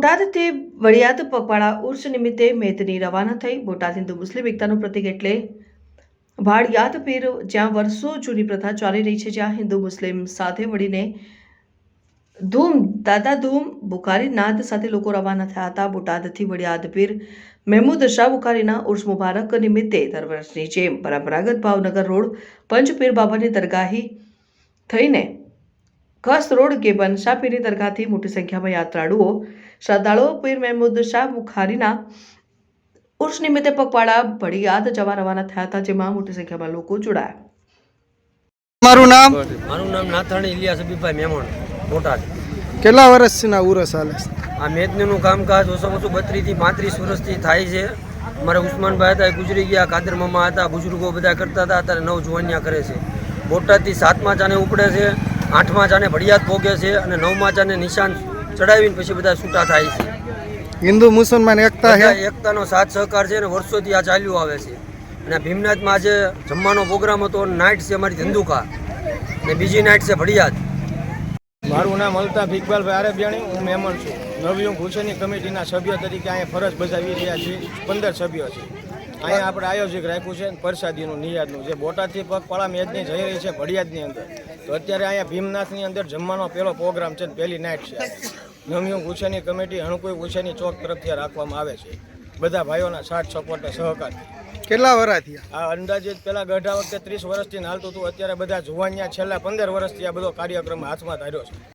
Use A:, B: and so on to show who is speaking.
A: બોટાદથી વડિયાદ, પગપાળા ઉર્સ નિમિત્તે મેદની રવાના થઈ બોટાદ હિન્દુ મુસ્લિમ એકતાનું પ્રતિક એટલે ભાડિયાદ પીર, જ્યાં વર્ષો જૂની પ્રથા ચાલી રહી છે, જ્યાં હિન્દુ મુસ્લિમ સાથે મળીને ધૂમ, દાદા ધૂમ, બુખારી નાદ સાથે લોકો રવાના થયા હતા. બોટાદથી વડિયાદ પીર મહેમૂદ શાહ બુખારીના ઉર્સ મુબારક નિમિત્તે દર વર્ષની જેમ પરંપરાગત ભાવનગર રોડ પંચપીર બાબાની દરગાહી થઈને કસ રોડ ગેબન શાહ પીરની દરગાહથી મોટી સંખ્યામાં યાત્રાળુઓ શ્રદ્ધાળુઓ પીર મહેમૂદ શાહ બુખારીના ઉર્સ નિમિત્તે પગપાળા ભડિયાદ જવા રવાના થયા હતા જેમાં મોટી સંખ્યામાં લોકો જોડાયા.
B: મારું નામ?
C: મારું નામ નાથાણી ઇલિયાસ અબીભાઈ મેમણ બોટાદ.
B: કેટલા વર્ષના ઉરસ હાલે છે?
C: આ મેદનીનું કામકાજ ઓછામાં ઓછું બત્રીસથી પાંત્રીસ વર્ષથી થાય છે. મારા ઉસ્માનભાઈ હતા એ ગુજરી ગયા કાદર મામા હતા બુજુર્ગો બધા કરતા હતા અત્યારે નવ જુવાનિયા કરે છે. બોટાદથી સાતમા જાને ઉપડે છે. આઠમા ચાને ભડિયાદ ભોગે છે અને નવમા ચાને નિશાન ચડાવીને પછી બધા છૂટા થાય છે.
B: હિન્દુ મુસલમાન એકતા છે
C: એકતાનો સાથ સહકાર છે અને વર્ષોથી આ ચાલ્યું આવે છે. અને ભીમનાથમાં આજે જમવાનો પ્રોગ્રામ હતો નાઇટ છે અમારી ધંધુકા. અને બીજી નાઇટ છે ભડિયાદ
D: મારું નામ અલ્તાફ ઇકબાલભાઈ આરબિયાણી હું મહેમાન છું. નવયુગ હુસેની કમિટીના સભ્ય તરીકે અહીંયા ફરજ બજાવી રહ્યા છીએ. પંદર સભ્યો છે. અહીંયા આપણે આયોજક રાખ્યું છે પરસાદીનું નિયાદનું. જે બોટાદથી પગપાળા મેદની જઈ રહી છે ભડિયાદની અંદર. તો અત્યારે અહીંયા ભીમનાથની અંદર જમવાનો પહેલો પ્રોગ્રામ છે પહેલી નાઇટ છે. નવયુગ હુસેની કમિટી હણકુઈ હુસેની ચોક તરફથી રાખવામાં આવે છે. બધા ભાઈઓના સાથ સપોર્ટ અને સહકાર.
B: કેટલા વર્ષથી
D: આ અંદાજે પેલા ગઢા વખતે ત્રીસ વર્ષથી હાલતું હતું. અત્યારે બધા જુવાનિયા છેલ્લા પંદર વર્ષથી આ બધો કાર્યક્રમ હાથમાં ધાર્યો છે.